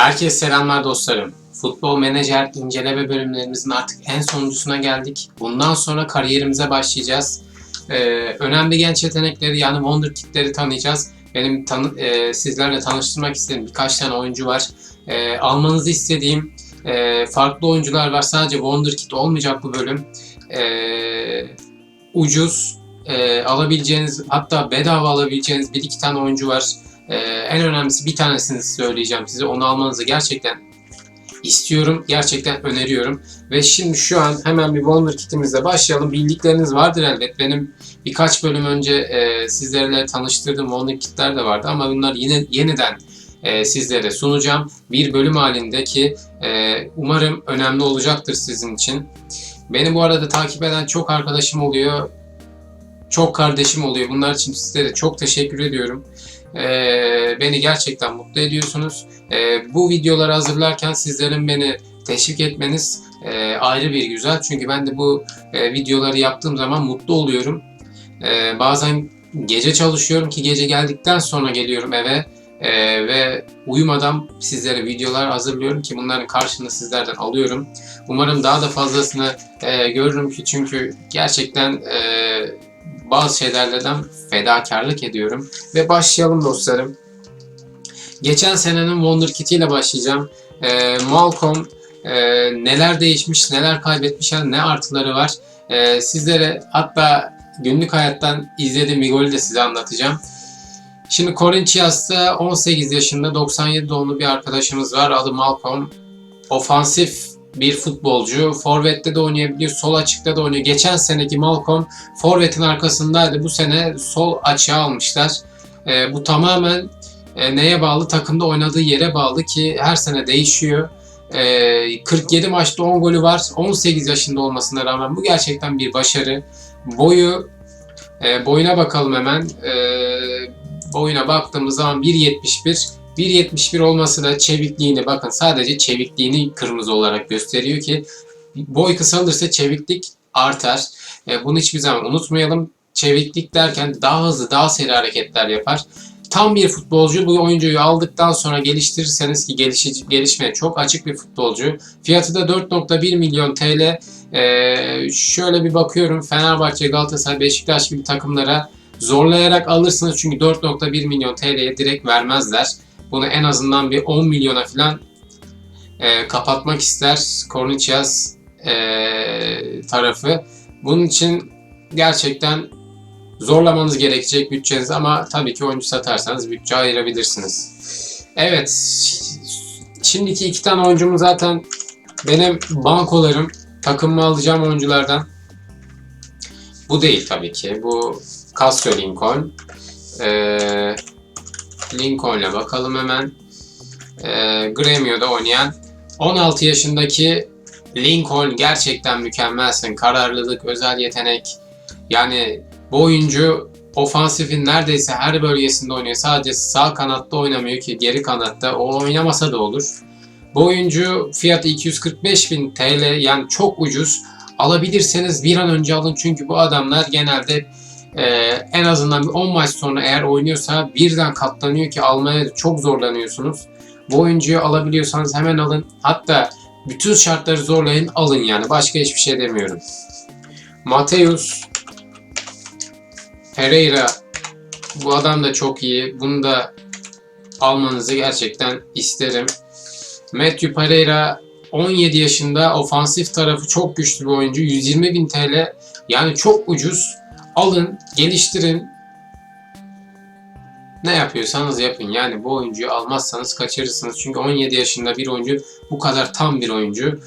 Herkese selamlar dostlarım. Futbol menajer inceleme bölümlerimizin artık en sonuncusuna geldik. Bundan sonra kariyerimize başlayacağız. Ee, önemli genç yetenekleri yani Wonderkid'leri tanıyacağız. Benim tanı- e, sizlerle tanıştırmak istediğim birkaç tane oyuncu var. Ee, almanızı istediğim e, farklı oyuncular var. Sadece Wonderkid olmayacak bu bölüm. Ee, ucuz, e, alabileceğiniz hatta bedava alabileceğiniz bir iki tane oyuncu var. Ee, en önemlisi bir tanesini söyleyeceğim size. Onu almanızı gerçekten istiyorum. Gerçekten öneriyorum. Ve şimdi şu an hemen bir Wonder Kit'imizle başlayalım. Bildikleriniz vardır elbet. Benim birkaç bölüm önce e, sizlerle tanıştırdığım Wonder Kit'ler de vardı ama bunlar yine yeniden e, sizlere sunacağım. Bir bölüm halinde ki e, umarım önemli olacaktır sizin için. Beni bu arada takip eden çok arkadaşım oluyor. Çok kardeşim oluyor. Bunlar için sizlere çok teşekkür ediyorum. Ee, beni gerçekten mutlu ediyorsunuz. Ee, bu videoları hazırlarken sizlerin beni teşvik etmeniz e, ayrı bir güzel. Çünkü ben de bu e, videoları yaptığım zaman mutlu oluyorum. Ee, bazen gece çalışıyorum ki gece geldikten sonra geliyorum eve e, ve uyumadan sizlere videolar hazırlıyorum ki bunların karşılığını sizlerden alıyorum. Umarım daha da fazlasını e, görürüm ki çünkü gerçekten e, bazı şeylerden fedakarlık ediyorum. Ve başlayalım dostlarım. Geçen senenin Wonder Kit ile başlayacağım. Ee, Malcolm e, neler değişmiş, neler kaybetmiş, ne artıları var. Ee, sizlere hatta günlük hayattan izlediğim bir golü de size anlatacağım. Şimdi Corinthians'ta 18 yaşında 97 doğumlu bir arkadaşımız var. Adı Malcolm. Ofansif bir futbolcu. Forvet'te de oynayabiliyor, sol açıkta da oynuyor. Geçen seneki Malcolm Forvet'in arkasındaydı. Bu sene sol açığa almışlar. E, bu tamamen e, neye bağlı? Takımda oynadığı yere bağlı ki her sene değişiyor. E, 47 maçta 10 golü var. 18 yaşında olmasına rağmen bu gerçekten bir başarı. Boyu e, boyuna bakalım hemen. E, boyuna baktığımız zaman 1.71 1.71 olması da çevikliğini bakın sadece çevikliğini kırmızı olarak gösteriyor ki boy kısalırsa çeviklik artar. E, bunu hiçbir zaman unutmayalım. Çeviklik derken daha hızlı, daha seri hareketler yapar. Tam bir futbolcu. Bu oyuncuyu aldıktan sonra geliştirirseniz ki gelişi, gelişmeye çok açık bir futbolcu. Fiyatı da 4.1 milyon TL. E, şöyle bir bakıyorum Fenerbahçe, Galatasaray, Beşiktaş gibi takımlara zorlayarak alırsınız. Çünkü 4.1 milyon TL'ye direkt vermezler. Bunu en azından bir 10 milyona falan e, kapatmak ister Cornelius e, tarafı. Bunun için gerçekten zorlamanız gerekecek bütçenizi ama tabii ki oyuncu satarsanız bütçe ayırabilirsiniz. Evet, şimdiki iki tane oyuncum zaten benim bankolarım, takımımı alacağım oyunculardan. Bu değil tabii ki. Bu Casio Lincoln. Ee, Lincoln'la bakalım hemen. Ee, Gremio'da oynayan 16 yaşındaki Lincoln gerçekten mükemmelsin. Kararlılık, özel yetenek. Yani bu oyuncu ofansifin neredeyse her bölgesinde oynuyor. Sadece sağ kanatta oynamıyor ki geri kanatta. O oynamasa da olur. Bu oyuncu fiyatı 245 bin TL yani çok ucuz. Alabilirseniz bir an önce alın çünkü bu adamlar genelde e, en azından bir 10 maç sonra eğer oynuyorsa birden katlanıyor ki almaya çok zorlanıyorsunuz. Bu oyuncuyu alabiliyorsanız hemen alın. Hatta bütün şartları zorlayın alın yani. Başka hiçbir şey demiyorum. Mateus Pereira bu adam da çok iyi. Bunu da almanızı gerçekten isterim. Matthew Pereira 17 yaşında ofansif tarafı çok güçlü bir oyuncu. 120 bin TL yani çok ucuz. Alın, geliştirin. Ne yapıyorsanız yapın. Yani bu oyuncuyu almazsanız kaçırırsınız. Çünkü 17 yaşında bir oyuncu bu kadar tam bir oyuncu.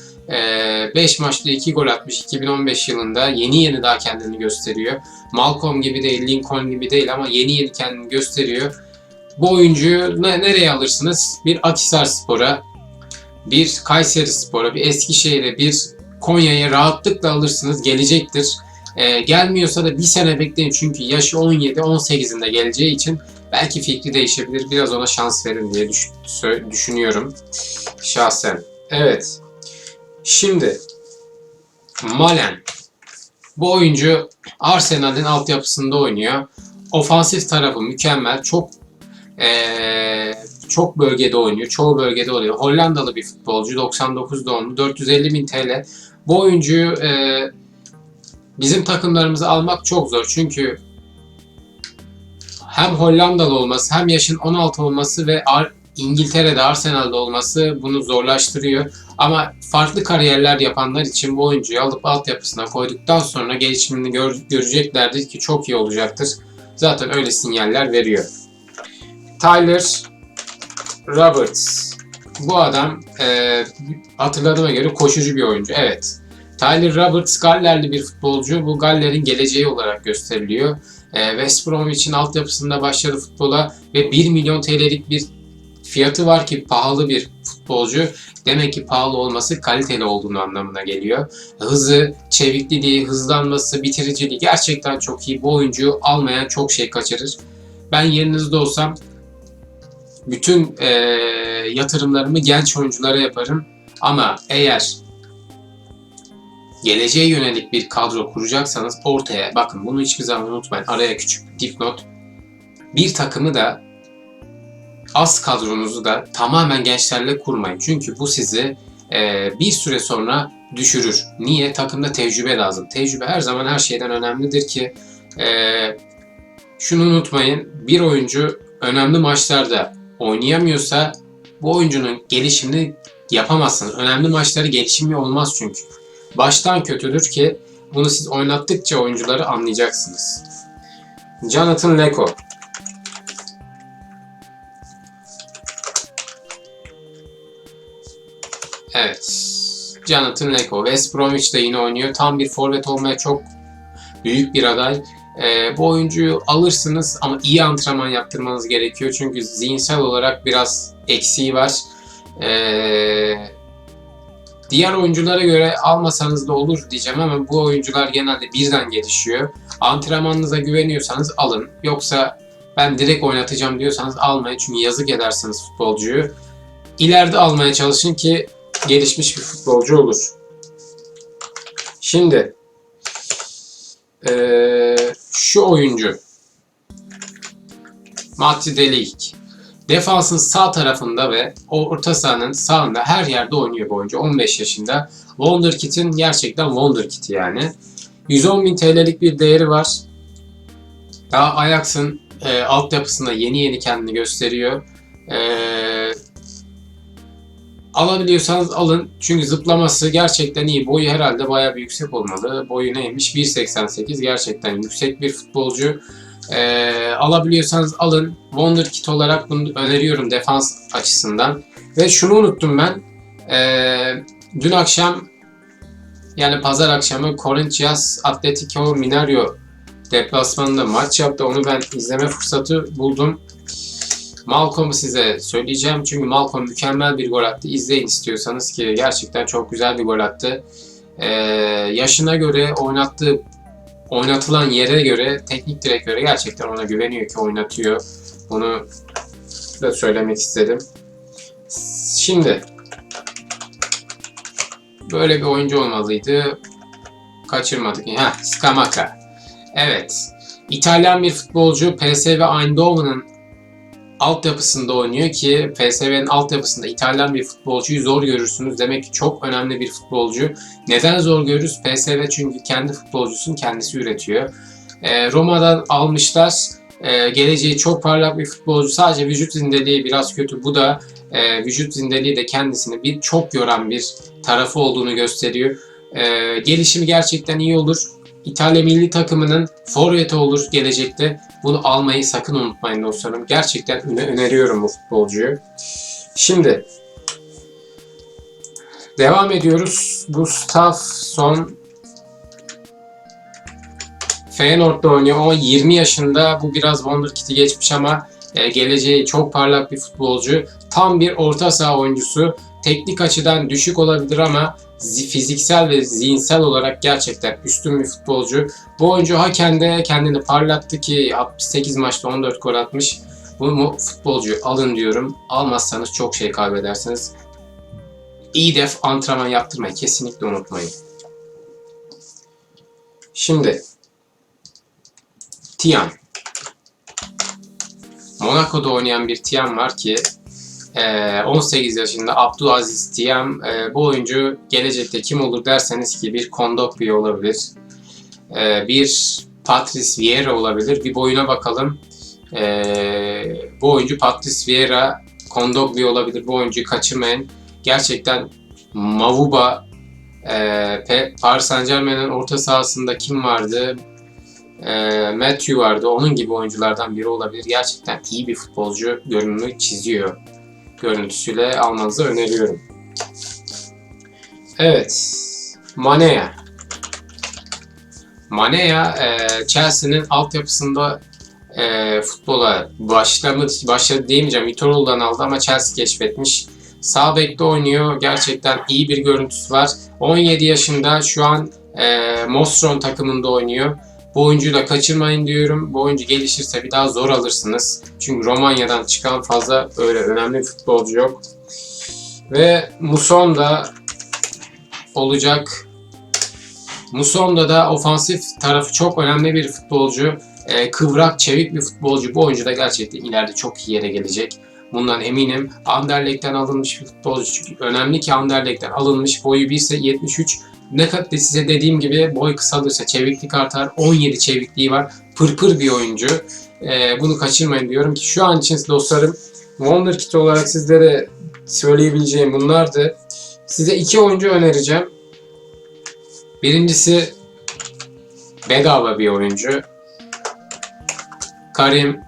5 maçta 2 gol atmış 2015 yılında. Yeni yeni daha kendini gösteriyor. Malcolm gibi değil, Lincoln gibi değil ama yeni yeni kendini gösteriyor. Bu oyuncuyu ne, nereye alırsınız? Bir Akisar Spor'a, bir Kayseri Spor'a, bir Eskişehir'e, bir Konya'ya rahatlıkla alırsınız. Gelecektir. Ee, gelmiyorsa da bir sene bekleyin çünkü yaşı 17-18'inde geleceği için belki fikri değişebilir. Biraz ona şans verin diye düş- düşünüyorum şahsen. Evet. Şimdi Malen. Bu oyuncu Arsenal'in altyapısında oynuyor. Ofansif tarafı mükemmel. Çok eee, çok bölgede oynuyor. Çoğu bölgede oluyor. Hollandalı bir futbolcu. 99 doğumlu. 450 bin TL. Bu oyuncuyu e, bizim takımlarımıza almak çok zor. Çünkü hem Hollandalı olması hem yaşın 16 olması ve İngiltere'de Arsenal'da olması bunu zorlaştırıyor. Ama farklı kariyerler yapanlar için bu oyuncuyu alıp altyapısına koyduktan sonra gelişimini gör- göreceklerdir ki çok iyi olacaktır. Zaten öyle sinyaller veriyor. Tyler Roberts. Bu adam e, hatırladığıma göre koşucu bir oyuncu. Evet. Tyler Roberts Gallerli bir futbolcu. Bu Galler'in geleceği olarak gösteriliyor. E, West Bromwich'in altyapısında başladı futbola ve 1 milyon TL'lik bir fiyatı var ki pahalı bir futbolcu. Demek ki pahalı olması kaliteli olduğunu anlamına geliyor. Hızı, çevikliliği, hızlanması, bitiriciliği gerçekten çok iyi. Bu oyuncuyu almayan çok şey kaçırır. Ben yerinizde olsam bütün eee, yatırımlarımı genç oyunculara yaparım. Ama eğer geleceğe yönelik bir kadro kuracaksanız ortaya bakın bunu hiçbir zaman unutmayın. Araya küçük bir dipnot. Bir takımı da az kadronuzu da tamamen gençlerle kurmayın. Çünkü bu sizi eee, bir süre sonra düşürür. Niye? Takımda tecrübe lazım. Tecrübe her zaman her şeyden önemlidir ki eee, şunu unutmayın. Bir oyuncu önemli maçlarda oynayamıyorsa bu oyuncunun gelişimini yapamazsınız. Önemli maçları gelişimi olmaz çünkü. Baştan kötüdür ki bunu siz oynattıkça oyuncuları anlayacaksınız. Jonathan Leko. Evet. Jonathan Leko. West Bromwich de yine oynuyor. Tam bir forvet olmaya çok büyük bir aday. Ee, bu oyuncuyu alırsınız ama iyi antrenman yaptırmanız gerekiyor. Çünkü zihinsel olarak biraz eksiği var. Ee, diğer oyunculara göre almasanız da olur diyeceğim ama bu oyuncular genelde birden gelişiyor. Antrenmanınıza güveniyorsanız alın. Yoksa ben direkt oynatacağım diyorsanız almayın. Çünkü yazık edersiniz futbolcuyu. İleride almaya çalışın ki gelişmiş bir futbolcu olur. Şimdi ee, şu oyuncu Matti Delik defansın sağ tarafında ve orta sahanın sağında her yerde oynuyor bu oyuncu. 15 yaşında. Wonderkid'in gerçekten Wonderkid yani. 110 bin TL'lik bir değeri var. Daha Ajax'ın e, altyapısında yeni yeni kendini gösteriyor. E, alabiliyorsanız alın. Çünkü zıplaması gerçekten iyi. Boyu herhalde bayağı bir yüksek olmalı. Boyu neymiş? 1.88 gerçekten yüksek bir futbolcu. Ee, alabiliyorsanız alın. Wonderkid olarak bunu öneriyorum defans açısından. Ve şunu unuttum ben. Ee, dün akşam yani pazar akşamı Corinthians Atletico Minario deplasmanında maç yaptı. Onu ben izleme fırsatı buldum. Malcolm'u size söyleyeceğim. Çünkü Malcolm mükemmel bir gol attı. İzleyin istiyorsanız ki gerçekten çok güzel bir gol attı. Ee, yaşına göre oynattığı oynatılan yere göre, teknik direktöre gerçekten ona güveniyor ki oynatıyor. Bunu da söylemek istedim. Şimdi böyle bir oyuncu olmalıydı. Kaçırmadık. Ha, Scamacca. Evet. İtalyan bir futbolcu PSV Eindhoven'ın altyapısında oynuyor ki PSV'nin altyapısında İtalyan bir futbolcuyu zor görürsünüz. Demek ki çok önemli bir futbolcu. Neden zor görürüz? PSV çünkü kendi futbolcusunu kendisi üretiyor. Ee, Roma'dan almışlar. Ee, geleceği çok parlak bir futbolcu. Sadece vücut zindeliği biraz kötü. Bu da e, vücut zindeliği de kendisini bir çok yoran bir tarafı olduğunu gösteriyor. Ee, gelişimi gerçekten iyi olur. İtalya milli takımının forveti olur gelecekte. Bunu almayı sakın unutmayın dostlarım. Gerçekten öne- öneriyorum bu futbolcuyu. Şimdi devam ediyoruz. Gustafsson Feyenoord'da oynuyor. O 20 yaşında. Bu biraz Wonderkid'i geçmiş ama e, geleceği çok parlak bir futbolcu. Tam bir orta saha oyuncusu. Teknik açıdan düşük olabilir ama fiziksel ve zihinsel olarak gerçekten üstün bir futbolcu. Bu oyuncu Haken'de kendini parlattı ki 68 maçta 14 gol atmış. Bu mu- futbolcuyu alın diyorum. Almazsanız çok şey kaybedersiniz. İyi def antrenman yaptırmayı kesinlikle unutmayın. Şimdi Tiam. Monaco'da oynayan bir Tiam var ki 18 yaşında Abdülaziz Tiyam. Ee, bu oyuncu gelecekte kim olur derseniz ki bir Kondokbi olabilir. Ee, bir Patrice Vieira olabilir. Bir boyuna bakalım. Ee, bu oyuncu Patrice Vieira Kondogbi olabilir. Bu oyuncuyu kaçırmayın. Gerçekten Mavuba e, Paris Saint Germain'in orta sahasında kim vardı? E, Matthew vardı. Onun gibi oyunculardan biri olabilir. Gerçekten iyi bir futbolcu görünümü çiziyor. Görüntüsüyle almanızı öneriyorum. Evet. Manea. Manea e, Chelsea'nin altyapısında e, futbola başlamadı, başladı diyemeyeceğim. Vitorol'dan aldı ama Chelsea keşfetmiş. Sağ bekte oynuyor. Gerçekten iyi bir görüntüsü var. 17 yaşında şu an e, Mostron takımında oynuyor. Bu oyuncuyu da kaçırmayın diyorum. Bu oyuncu gelişirse bir daha zor alırsınız. Çünkü Romanya'dan çıkan fazla öyle önemli futbolcu yok. Ve Muson da olacak. Musonda da ofansif tarafı çok önemli bir futbolcu. Ee, kıvrak, çevik bir futbolcu. Bu oyuncu da gerçekten ileride çok iyi yere gelecek. Bundan eminim. Anderlecht'ten alınmış bir futbolcu. Çünkü önemli ki Anderlecht'ten alınmış. Boyu 1.73. Ne kadar size dediğim gibi boy kısalırsa çeviklik artar. 17 çevikliği var. Pırpır bir oyuncu. Ee, bunu kaçırmayın diyorum ki şu an için dostlarım Wonderkid olarak sizlere söyleyebileceğim bunlardı. Size iki oyuncu önereceğim. Birincisi bedava bir oyuncu. Karim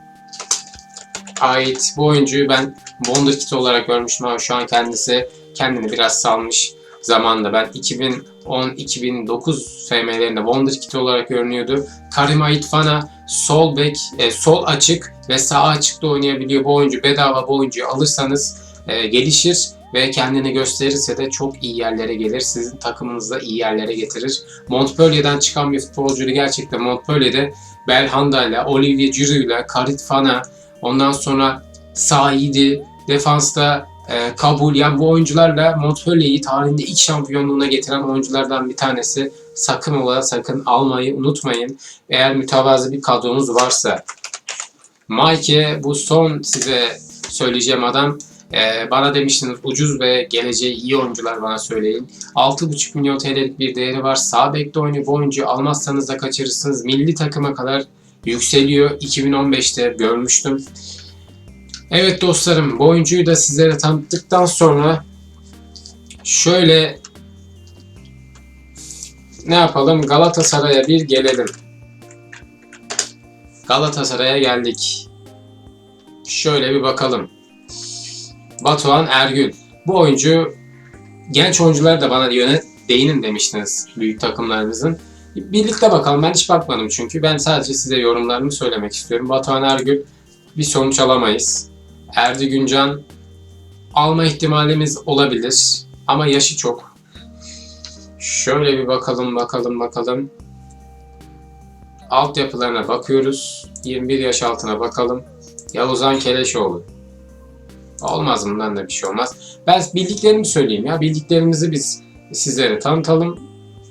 ait bu oyuncuyu ben Wonderkid olarak görmüştüm ama şu an kendisi kendini biraz salmış zamanda. Ben 2010-2009 FM'lerinde Wonderkid olarak görünüyordu. Karim Aitfana sol bek, e, sol açık ve sağ açıkta oynayabiliyor. Bu oyuncu bedava bu oyuncuyu alırsanız e, gelişir ve kendini gösterirse de çok iyi yerlere gelir. Sizin takımınızda iyi yerlere getirir. Montpellier'den çıkan bir futbolcuydu gerçekten. Montpellier'de Belhanda ile, Olivier Giroud ile, Karit Fana, ondan sonra Saidi, defansta e, Kabul. Yani bu oyuncularla Montpellier'i tarihinde ilk şampiyonluğuna getiren oyunculardan bir tanesi. Sakın ola sakın almayı unutmayın. Eğer mütevazı bir kadronuz varsa. Mike bu son size söyleyeceğim adam. Ee, bana demiştiniz ucuz ve geleceği iyi oyuncular bana söyleyin. 6,5 milyon TL'lik bir değeri var. Sağ bekte oynuyor. Bu oyuncuyu almazsanız da kaçırırsınız. Milli takıma kadar yükseliyor. 2015'te görmüştüm. Evet dostlarım bu oyuncuyu da sizlere tanıttıktan sonra şöyle ne yapalım Galatasaray'a bir gelelim. Galatasaray'a geldik. Şöyle bir bakalım. Batuhan Ergül. Bu oyuncu genç oyuncular da bana yönet değinin demiştiniz büyük takımlarımızın. Birlikte bakalım. Ben hiç bakmadım çünkü. Ben sadece size yorumlarımı söylemek istiyorum. Batuhan Ergül bir sonuç alamayız. Erdi Güncan alma ihtimalimiz olabilir. Ama yaşı çok. Şöyle bir bakalım bakalım bakalım. Altyapılarına bakıyoruz. 21 yaş altına bakalım. Yavuzhan Keleşoğlu. Olmaz bundan da bir şey olmaz. Ben bildiklerimi söyleyeyim ya. Bildiklerimizi biz sizlere tanıtalım.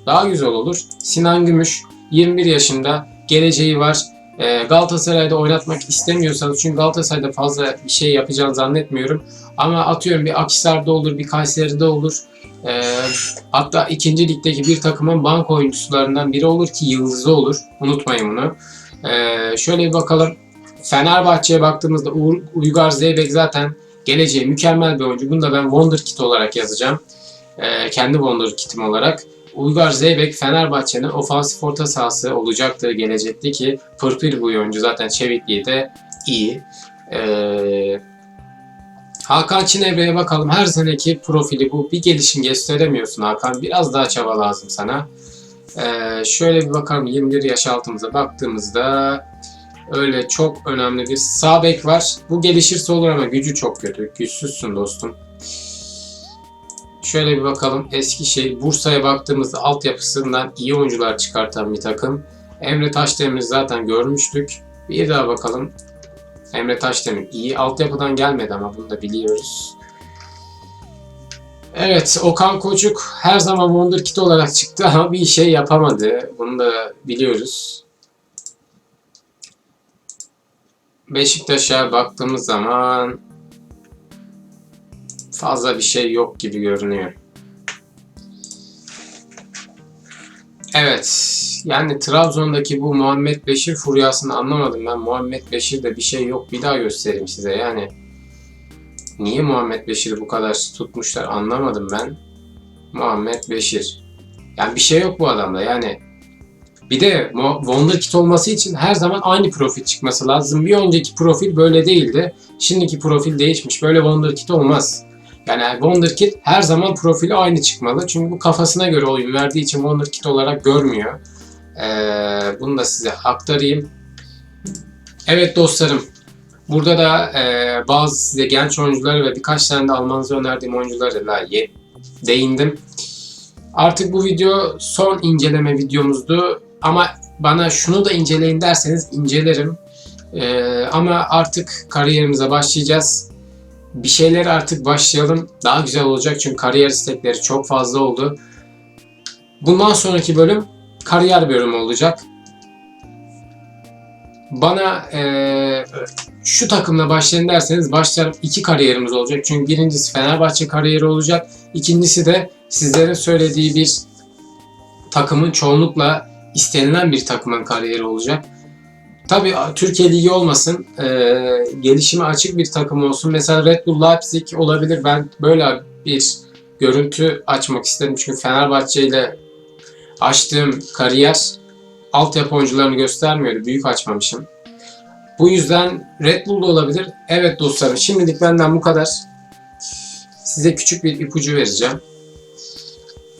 Daha güzel olur. Sinan Gümüş 21 yaşında geleceği var. Ee, Galatasaray'da oynatmak istemiyorsanız çünkü Galatasaray'da fazla bir şey yapacağını zannetmiyorum. Ama atıyorum bir Akhisar'da olur, bir Kayseri'de olur. Ee, hatta ikinci ligdeki bir takımın bank oyuncularından biri olur ki yıldızı olur. Unutmayın bunu. Ee, şöyle bir bakalım. Fenerbahçe'ye baktığımızda Uygar Zeybek zaten geleceği mükemmel bir oyuncu. Bunu da ben Wonderkid olarak yazacağım. Kendi Wonderkid'im olarak. Uygar Zeybek Fenerbahçe'nin ofansif orta sahası olacaktır gelecekte ki pırpır bu oyuncu zaten çevikliği de iyi. Ee, Hakan Çinevre'ye bakalım. Her seneki profili bu. Bir gelişim gösteremiyorsun Hakan. Biraz daha çaba lazım sana. Ee, şöyle bir bakalım 21 yaş altımıza baktığımızda öyle çok önemli bir sağ bek var. Bu gelişirse olur ama gücü çok kötü. Güçsüzsün dostum. Şöyle bir bakalım. Eskişehir, Bursa'ya baktığımızda altyapısından iyi oyuncular çıkartan bir takım. Emre Taşdemir'i zaten görmüştük. Bir daha bakalım. Emre Taşdemir iyi. Altyapıdan gelmedi ama bunu da biliyoruz. Evet, Okan Koçuk her zaman Wonderkid olarak çıktı ama bir şey yapamadı. Bunu da biliyoruz. Beşiktaş'a baktığımız zaman fazla bir şey yok gibi görünüyor. Evet. Yani Trabzon'daki bu Muhammed Beşir furyasını anlamadım ben. Muhammed Beşir'de bir şey yok. Bir daha göstereyim size. Yani niye Muhammed Beşir'i bu kadar tutmuşlar anlamadım ben. Muhammed Beşir. Yani bir şey yok bu adamda. Yani bir de Wonderkid olması için her zaman aynı profil çıkması lazım. Bir önceki profil böyle değildi. Şimdiki profil değişmiş. Böyle Wonderkid olmaz. Yani Wonderkid her zaman profili aynı çıkmalı. Çünkü bu kafasına göre oyun verdiği için Wonderkid olarak görmüyor. Ee, bunu da size aktarayım. Evet dostlarım. Burada da e, bazı size genç oyuncuları ve birkaç tane de almanızı önerdiğim oyuncularla değindim. Artık bu video son inceleme videomuzdu. Ama bana şunu da inceleyin derseniz incelerim. Ee, ama artık kariyerimize başlayacağız. Bir şeyler artık başlayalım. Daha güzel olacak çünkü kariyer istekleri çok fazla oldu. Bundan sonraki bölüm kariyer bölümü olacak. Bana eee, şu takımla başlayın derseniz başlarım. iki kariyerimiz olacak. Çünkü birincisi Fenerbahçe kariyeri olacak. İkincisi de sizlerin söylediği bir takımın çoğunlukla istenilen bir takımın kariyeri olacak. Tabii Türkiye Ligi olmasın, eee, gelişime açık bir takım olsun. Mesela Red Bull Leipzig olabilir. Ben böyle bir görüntü açmak istedim. Çünkü Fenerbahçe ile açtığım kariyer altyapı oyuncularını göstermiyordu. Büyük açmamışım. Bu yüzden Red Bull da olabilir. Evet dostlarım şimdilik benden bu kadar. Size küçük bir ipucu vereceğim.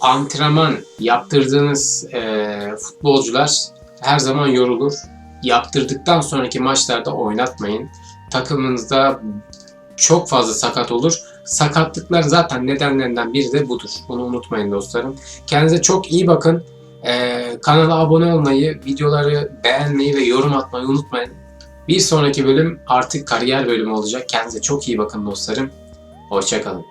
Antrenman yaptırdığınız eee, futbolcular her zaman yorulur. Yaptırdıktan sonraki maçlarda oynatmayın. Takımınızda çok fazla sakat olur. Sakatlıklar zaten nedenlerinden biri de budur. Bunu unutmayın dostlarım. Kendinize çok iyi bakın. Ee, kanala abone olmayı, videoları beğenmeyi ve yorum atmayı unutmayın. Bir sonraki bölüm artık kariyer bölümü olacak. Kendinize çok iyi bakın dostlarım. Hoşçakalın.